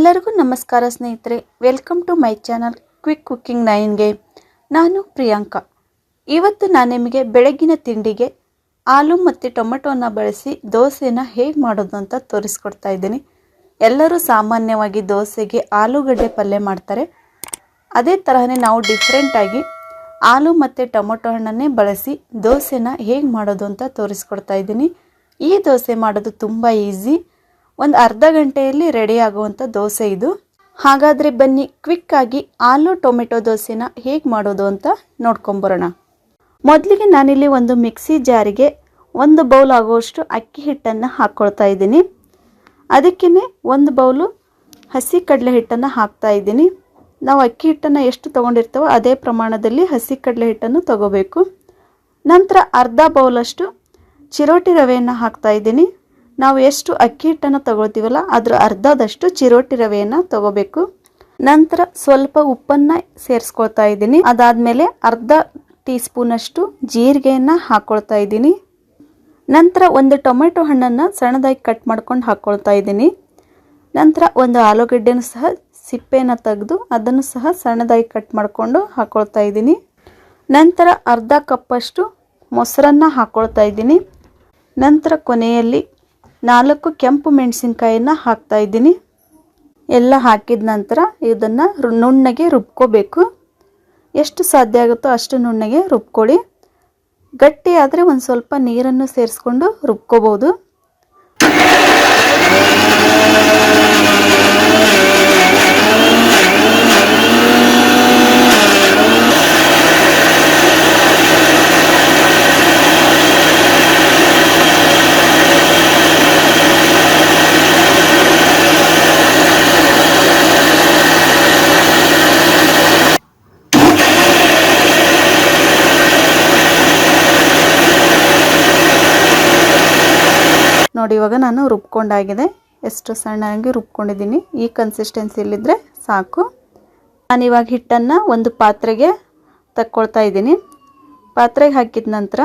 ಎಲ್ಲರಿಗೂ ನಮಸ್ಕಾರ ಸ್ನೇಹಿತರೆ welcome to my channel quick cooking ನೈನ್ಗೆ ನಾನು ಪ್ರಿಯಾಂಕಾ. ಇವತ್ತು ನಾನು ನಿಮಗೆ ಬೆಳಗಿನ ತಿಂಡಿಗೆ ಆಲೂ ಮತ್ತು ಟೊಮೆಟೋನ ಬಳಸಿ ದೋಸೆನ ಹೇಗೆ ಮಾಡೋದು ಅಂತ ತೋರಿಸ್ಕೊಡ್ತಾ ಇದ್ದೀನಿ. ಎಲ್ಲರೂ ಸಾಮಾನ್ಯವಾಗಿ ದೋಸೆಗೆ ಆಲೂಗಡ್ಡೆ ಪಲ್ಯ ಮಾಡ್ತಾರೆ. ಅದೇ ತರಹನೇ ನಾವು ಡಿಫ್ರೆಂಟಾಗಿ ಆಲೂ ಮತ್ತು ಟೊಮೊಟೊ ಹಣ್ಣನ್ನೇ ಬಳಸಿ ದೋಸೆನ ಹೇಗೆ ಮಾಡೋದು ಅಂತ ತೋರಿಸ್ಕೊಡ್ತಾ ಇದ್ದೀನಿ. ಈ ದೋಸೆ ಮಾಡೋದು ತುಂಬ ಈಸಿ ಒಂದು ಅರ್ಧ ಗಂಟೆಯಲ್ಲಿ ರೆಡಿ ಆಗುವಂಥ ದೋಸೆ ಇದು. ಹಾಗಾದರೆ ಬನ್ನಿ ಕ್ವಿಕ್ಕಾಗಿ ಆಲೂ ಟೊಮೆಟೊ ದೋಸೆನ ಹೇಗೆ ಮಾಡೋದು ಅಂತ ನೋಡ್ಕೊಂಬರೋಣ. ಮೊದಲಿಗೆ ನಾನಿಲ್ಲಿ ಒಂದು ಮಿಕ್ಸಿ ಜಾರಿಗೆ ಒಂದು ಬೌಲ್ ಆಗುವಷ್ಟು ಅಕ್ಕಿ ಹಿಟ್ಟನ್ನು ಹಾಕ್ಕೊಳ್ತಾ ಇದ್ದೀನಿ. ಅದಕ್ಕೇ ಒಂದು ಬೌಲು ಹಸಿ ಕಡಲೆ ಹಿಟ್ಟನ್ನು ಹಾಕ್ತಾ ಇದ್ದೀನಿ. ನಾವು ಅಕ್ಕಿ ಹಿಟ್ಟನ್ನು ಎಷ್ಟು ತೊಗೊಂಡಿರ್ತೇವೋ ಅದೇ ಪ್ರಮಾಣದಲ್ಲಿ ಹಸಿ ಕಡಲೆ ಹಿಟ್ಟನ್ನು ತಗೋಬೇಕು. ನಂತರ ಅರ್ಧ ಬೌಲಷ್ಟು ಚಿರೋಟಿ ರವೆಯನ್ನು ಹಾಕ್ತಾ ಇದ್ದೀನಿ. ನಾವು ಎಷ್ಟು ಅಕ್ಕಿ ಹಿಟ್ಟನ್ನು ತಗೊಳ್ತೀವಲ್ಲ, ಅದರ ಅರ್ಧದಷ್ಟು ಚಿರೋಟಿ ರವೆಯನ್ನು ತಗೋಬೇಕು. ನಂತರ ಸ್ವಲ್ಪ ಉಪ್ಪನ್ನು ಸೇರಿಸ್ಕೊಳ್ತಾ ಇದ್ದೀನಿ. ಅದಾದಮೇಲೆ ಅರ್ಧ ಟೀ ಸ್ಪೂನಷ್ಟು ಜೀರಿಗೆಯನ್ನು ಹಾಕ್ಕೊಳ್ತಾ ಇದ್ದೀನಿ. ನಂತರ ಒಂದು ಟೊಮೆಟೊ ಹಣ್ಣನ್ನು ಸಣ್ಣದಾಗಿ ಕಟ್ ಮಾಡ್ಕೊಂಡು ಹಾಕ್ಕೊಳ್ತಾ ಇದ್ದೀನಿ. ನಂತರ ಒಂದು ಆಲೂಗಡ್ಡೆನೂ ಸಹ ಸಿಪ್ಪೆನ ತೆಗೆದು ಅದನ್ನು ಸಹ ಸಣ್ಣದಾಗಿ ಕಟ್ ಮಾಡಿಕೊಂಡು ಹಾಕ್ಕೊಳ್ತಾ ಇದ್ದೀನಿ. ನಂತರ ಅರ್ಧ ಕಪ್ಪಷ್ಟು ಮೊಸರನ್ನು ಹಾಕ್ಕೊಳ್ತಾ ಇದ್ದೀನಿ. ನಂತರ ಕೊನೆಯಲ್ಲಿ ನಾಲ್ಕು ಕೆಂಪು ಮೆಣಸಿನ್ಕಾಯಿನ ಹಾಕ್ತಾ ಇದ್ದೀನಿ. ಎಲ್ಲ ಹಾಕಿದ ನಂತರ ಇದನ್ನು ನುಣ್ಣಗೆ ರುಬ್ಕೋಬೇಕು. ಎಷ್ಟು ಸಾಧ್ಯ ಆಗುತ್ತೋ ಅಷ್ಟು ನುಣ್ಣಗೆ ರುಬ್ಕೊಳ್ಳಿ. ಗಟ್ಟಿ ಆದರೆ ಒಂದು ಸ್ವಲ್ಪ ನೀರನ್ನು ಸೇರಿಸ್ಕೊಂಡು ರುಬ್ಕೋಬೋದು ನೋಡಿ, ಇವಾಗ ನಾನು ರುಬ್ಕೊಂಡಾಗಿದೆ. ಎಷ್ಟು ಸಣ್ಣಾಗಿ ರುಬ್ಕೊಂಡಿದ್ದೀನಿ. ಈ ಕನ್ಸಿಸ್ಟೆನ್ಸಿಲಿದ್ದರೆ ಸಾಕು. ನಾನು ಇವಾಗ ಹಿಟ್ಟನ್ನು ಒಂದು ಪಾತ್ರೆಗೆ ತಕ್ಕೊಳ್ತಾ ಇದ್ದೀನಿ. ಪಾತ್ರೆಗೆ ಹಾಕಿದ ನಂತರ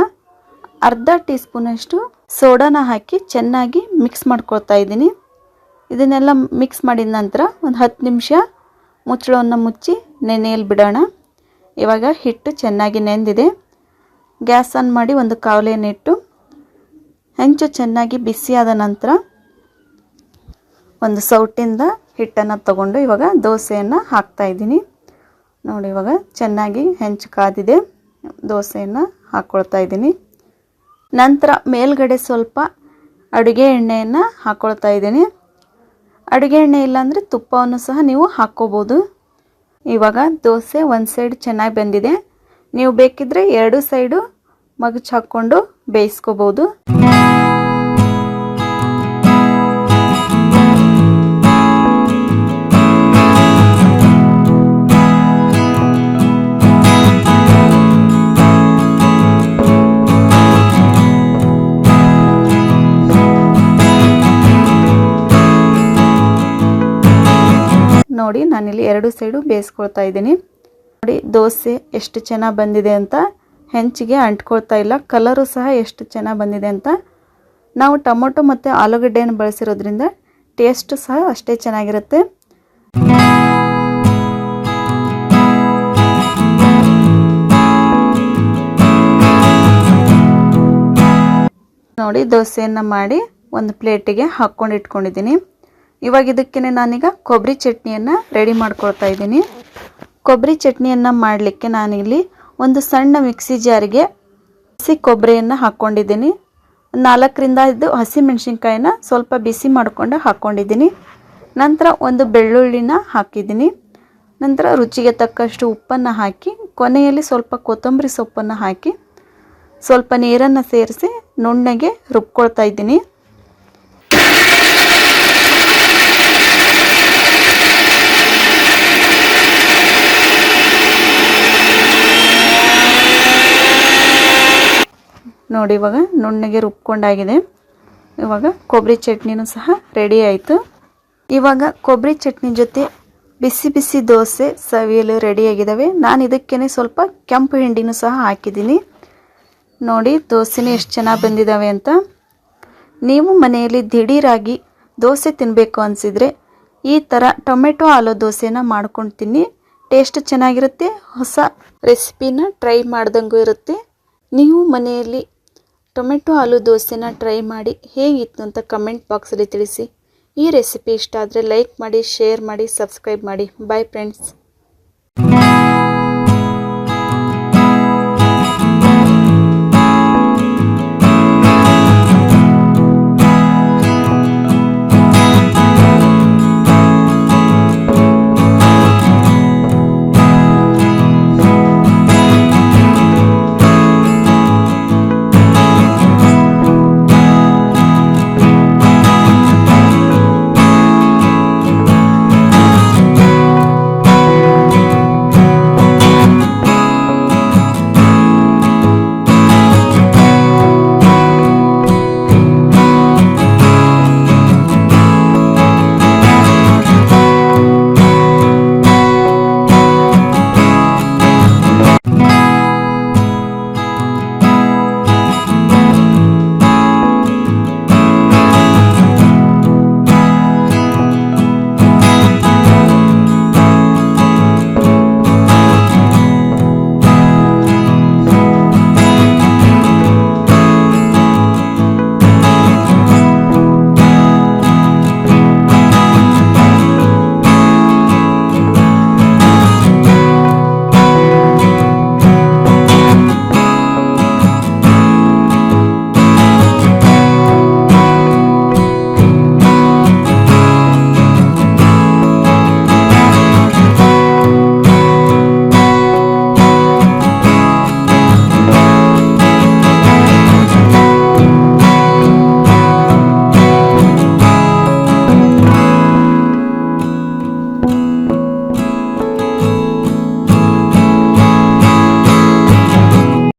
ಅರ್ಧ ಟೀ ಸ್ಪೂನಷ್ಟು ಸೋಡಾನ ಹಾಕಿ ಚೆನ್ನಾಗಿ ಮಿಕ್ಸ್ ಮಾಡ್ಕೊಳ್ತಾ ಇದ್ದೀನಿ. ಇದನ್ನೆಲ್ಲ ಮಿಕ್ಸ್ ಮಾಡಿದ ನಂತರ ಒಂದು ಹತ್ತು ನಿಮಿಷ ಮುಚ್ಚಳವನ್ನು ಮುಚ್ಚಿ ನೆನೆಯಲ್ಲಿ ಬಿಡೋಣ. ಇವಾಗ ಹಿಟ್ಟು ಚೆನ್ನಾಗಿ ನೆಂದಿದೆ. ಗ್ಯಾಸ್ ಆನ್ ಮಾಡಿ ಒಂದು ಕಾವಲಿಯನ್ನಿಟ್ಟು ಹೆಂಚು ಚೆನ್ನಾಗಿ ಬಿಸಿಯಾದ ನಂತರ ಒಂದು ಸೌಟಿಂದ ಹಿಟ್ಟನ್ನು ತಗೊಂಡು ಇವಾಗ ದೋಸೆಯನ್ನು ಹಾಕ್ತಾ ಇದ್ದೀನಿ. ನೋಡಿ ಇವಾಗ ಚೆನ್ನಾಗಿ ಹೆಂಚು ಕಾದಿದೆ. ದೋಸೆಯನ್ನು ಹಾಕ್ಕೊಳ್ತಾ ಇದ್ದೀನಿ. ನಂತರ ಮೇಲ್ಗಡೆ ಸ್ವಲ್ಪ ಅಡುಗೆ ಎಣ್ಣೆಯನ್ನು ಹಾಕ್ಕೊಳ್ತಾ ಇದ್ದೀನಿ. ಅಡುಗೆ ಎಣ್ಣೆ ಇಲ್ಲಾಂದರೆ ತುಪ್ಪವನ್ನು ಸಹ ನೀವು ಹಾಕ್ಕೋಬೋದು. ಇವಾಗ ದೋಸೆ ಒಂದು ಸೈಡ್ ಚೆನ್ನಾಗಿ ಬಂದಿದೆ. ನೀವು ಬೇಕಿದ್ರೆ ಎರಡು ಸೈಡು ಮಗಚ್ ಹಾಕ್ಕೊಂಡು ಬೇಯಿಸ್ಕೋಬೋದು. ನೋಡಿ ನಾನಿಲ್ಲಿ ಎರಡು ಸೈಡು ಬೇಯಿಸ್ಕೊಳ್ತಾ ಇದ್ದೀನಿ. ನೋಡಿ, ದೋಸೆ ಎಷ್ಟು ಚೆನ್ನಾಗಿ ಬಂದಿದೆ ಅಂತ ಹೆಂಚಿಗೆ ಅಂಟ್ಕೊಳ್ತಾ ಇಲ್ಲ, ಕಲರು ಸಹ ಎಷ್ಟು ಚೆನ್ನಾಗಿ ಬಂದಿದೆ ಅಂತ. ನಾವು ಟೊಮೊಟೊ ಮತ್ತು ಆಲೂಗಡ್ಡೆಯನ್ನು ಬಳಸಿರೋದ್ರಿಂದ ಟೇಸ್ಟ್ ಸಹ ಅಷ್ಟೇ ಚೆನ್ನಾಗಿರುತ್ತೆ. ನೋಡಿ, ದೋಸೆಯನ್ನು ಮಾಡಿ ಒಂದು ಪ್ಲೇಟಿಗೆ ಹಾಕ್ಕೊಂಡು ಇಟ್ಕೊಂಡಿದ್ದೀನಿ. ಇವಾಗ ಇದಕ್ಕೆ ನಾನೀಗ ಕೊಬ್ಬರಿ ಚಟ್ನಿಯನ್ನು ರೆಡಿ ಮಾಡ್ಕೊಳ್ತಾ ಇದ್ದೀನಿ. ಕೊಬ್ಬರಿ ಚಟ್ನಿಯನ್ನು ಮಾಡಲಿಕ್ಕೆ ನಾನಿಲ್ಲಿ ಒಂದು ಸಣ್ಣ ಮಿಕ್ಸಿ ಜಾರಿಗೆ ಹಸಿ ಕೊಬ್ಬರಿಯನ್ನು ಹಾಕ್ಕೊಂಡಿದ್ದೀನಿ. ನಾಲ್ಕರಿಂದ ಇದು ಹಸಿ ಮೆಣಸಿನ್ಕಾಯಿನ ಸ್ವಲ್ಪ ಬಿಸಿ ಮಾಡಿಕೊಂಡು ಹಾಕ್ಕೊಂಡಿದ್ದೀನಿ. ನಂತರ ಒಂದು ಬೆಳ್ಳುಳ್ಳಿನ ಹಾಕಿದ್ದೀನಿ. ನಂತರ ರುಚಿಗೆ ತಕ್ಕಷ್ಟು ಉಪ್ಪನ್ನು ಹಾಕಿ, ಕೊನೆಯಲ್ಲಿ ಸ್ವಲ್ಪ ಕೊತ್ತಂಬರಿ ಸೊಪ್ಪನ್ನು ಹಾಕಿ, ಸ್ವಲ್ಪ ನೀರನ್ನು ಸೇರಿಸಿ ನುಣ್ಣಗೆ ರುಬ್ಕೊಳ್ತಾ ಇದ್ದೀನಿ. ನೋಡಿ, ಇವಾಗ ನುಣ್ಣಗೆ ರುಬ್ಕೊಂಡಾಗಿದೆ. ಇವಾಗ ಕೊಬ್ಬರಿ ಚಟ್ನಿನೂ ಸಹ ರೆಡಿ ಆಯಿತು. ಇವಾಗ ಕೊಬ್ಬರಿ ಚಟ್ನಿ ಜೊತೆ ಬಿಸಿ ಬಿಸಿ ದೋಸೆ ಸವಿಯಲು ರೆಡಿಯಾಗಿದ್ದಾವೆ ನಾನು ಇದಕ್ಕೇ ಸ್ವಲ್ಪ ಕೆಂಪು ಹಿಂಡಿನೂ ಸಹ ಹಾಕಿದ್ದೀನಿ. ನೋಡಿ, ದೋಸೆನೇ ಎಷ್ಟು ಚೆನ್ನಾಗಿ ಬಂದಿದ್ದಾವೆ ಅಂತ. ನೀವು ಮನೆಯಲ್ಲಿ ದಿಢೀರಾಗಿ ದೋಸೆ ತಿನ್ನಬೇಕು ಅನಿಸಿದರೆ ಈ ಥರ ಟೊಮೆಟೊ ಆಲೂ ದೋಸೆನ ಮಾಡ್ಕೊಳ್ತೀನಿ ಟೇಸ್ಟ್ ಚೆನ್ನಾಗಿರುತ್ತೆ. ಹೊಸ ರೆಸಿಪಿನ ಟ್ರೈ ಮಾಡ್ದಂಗೂ ಇರುತ್ತೆ. ನೀವು ಮನೆಯಲ್ಲಿ ಟೊಮೆಟೊ ಆಲೂ ದೋಸೆನ ಟ್ರೈ ಮಾಡಿ ಹೇಗಿತ್ತು ಅಂತ ಕಮೆಂಟ್ ಬಾಕ್ಸಲ್ಲಿ ತಿಳಿಸಿ. ಈ ರೆಸಿಪಿ ಇಷ್ಟ ಆದರೆ ಲೈಕ್ ಮಾಡಿ, ಶೇರ್ ಮಾಡಿ, ಸಬ್ಸ್ಕ್ರೈಬ್ ಮಾಡಿ. Bye friends